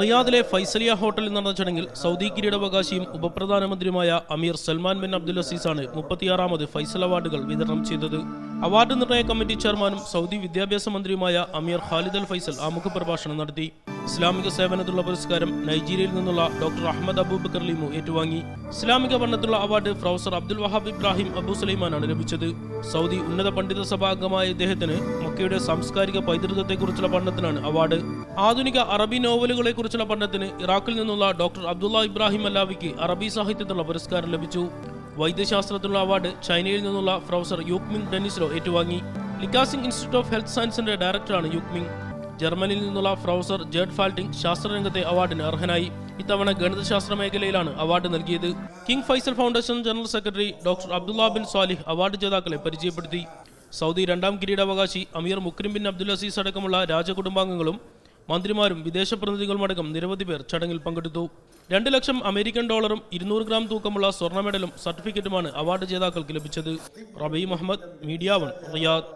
റിയാദിലെ ഫൈസലിയ ഹോട്ടലിൽ നടന്ന ചടങ്ങിൽ സൗദി കിരീടാവകാശിയും ഉപപ്രധാനമന്ത്രിയുമായ അമീർ സൽമാൻ ബിൻ അബ്ദുൽ അസീസാണ് മുപ്പത്തിയാറാമത് ഫൈസൽ അവാർഡുകൾ വിതരണം ചെയ്തത്. അവാർഡ് നിർണയ കമ്മിറ്റി ചെയർമാനും സൗദി വിദ്യാഭ്യാസ മന്ത്രിയുമായ അമീർ ഖാലിദ് അൽ ഫൈസൽ ആമുഖ പ്രഭാഷണം നടത്തി. ഇസ്ലാമിക സേവനത്തിലുള്ള പുരസ്കാരം നൈജീരിയയിൽ നിന്നുള്ള ഡോക്ടർ അഹമ്മദ് അബൂബക്കർ ലീമു ഏറ്റുവാങ്ങി. ഇസ്ലാമിക പഠനത്തിലുള്ള award professor Abdul Wahab Ibrahim Abu സുലൈമാനാണ് ലഭിച്ചത്. സൗദി ഉന്നത പണ്ഡിത സഭാ അംഗമായ ഇദ്ദേഹത്തിന് മക്കയുടെ സാംസ്കാരിക പൈതൃകത്തെക്കുറിച്ചുള്ള പഠനത്തിനാണ് അവാർഡ്. ആധുനിക അറബി നോവലുകളെക്കുറിച്ചുള്ള പഠനത്തിന് ഇറാഖിൽ നിന്നുള്ള ഡോക്ടർ അബ്ദുള്ള ഇബ്രാഹിം അല്ലാവിക്ക് അറബി സാഹിത്യത്തിനുള്ള പുരസ്കാരം ലഭിച്ചു. വൈദ്യശാസ്ത്രത്തിലുള്ള അവാർഡ് ചൈനയിൽ നിന്നുള്ള പ്രൊഫസർ യുക്മിങ് ഡെനിസ്ലോ ഏറ്റുവാങ്ങി. ലിക്കാസിംഗ് ഇൻസ്റ്റിറ്റ്യൂട്ട് ഓഫ് ഹെൽത്ത് സയൻസിന്റെ ഡയറക്ടറാണ് യുക്മിങ് ജർമ്മനിയിൽ നിന്നുള്ള പ്രൊഫസർ ജേഡ് ഫാൾട്ടിംഗ് ശാസ്ത്രരംഗത്തെ അവാർഡിന് അർഹനായി. ഇത്തവണ ഗണിതശാസ്ത്ര മേഖലയിലാണ് അവാർഡ് നൽകിയത്. King Faisal foundation general secretary doctor Abdullah bin Salih award ജേതാക്കളെ പരിചയപ്പെടുത്തി. സൗദി രണ്ടാം കിരീടാവകാശി അമീർ മുക്രിം ബിൻ അബ്ദുൽ അസീസ് അടക്കമുള്ള രാജകുടുംബാംഗങ്ങളും മന്ത്രിമാരും വിദേശ പ്രതിനിധികളുമടക്കം നിരവധി പേർ ചടങ്ങിൽ പങ്കെടുത്തു. രണ്ട് ലക്ഷം അമേരിക്കൻ ഡോളറും ഇരുന്നൂറ് ഗ്രാം തൂക്കമുള്ള സ്വർണ മെഡലും സർട്ടിഫിക്കറ്റുമാണ് അവാർഡ് ജേതാക്കൾക്ക് ലഭിച്ചത്. റബി മുഹമ്മദ് മീഡിയ വൺ റിയാദ്.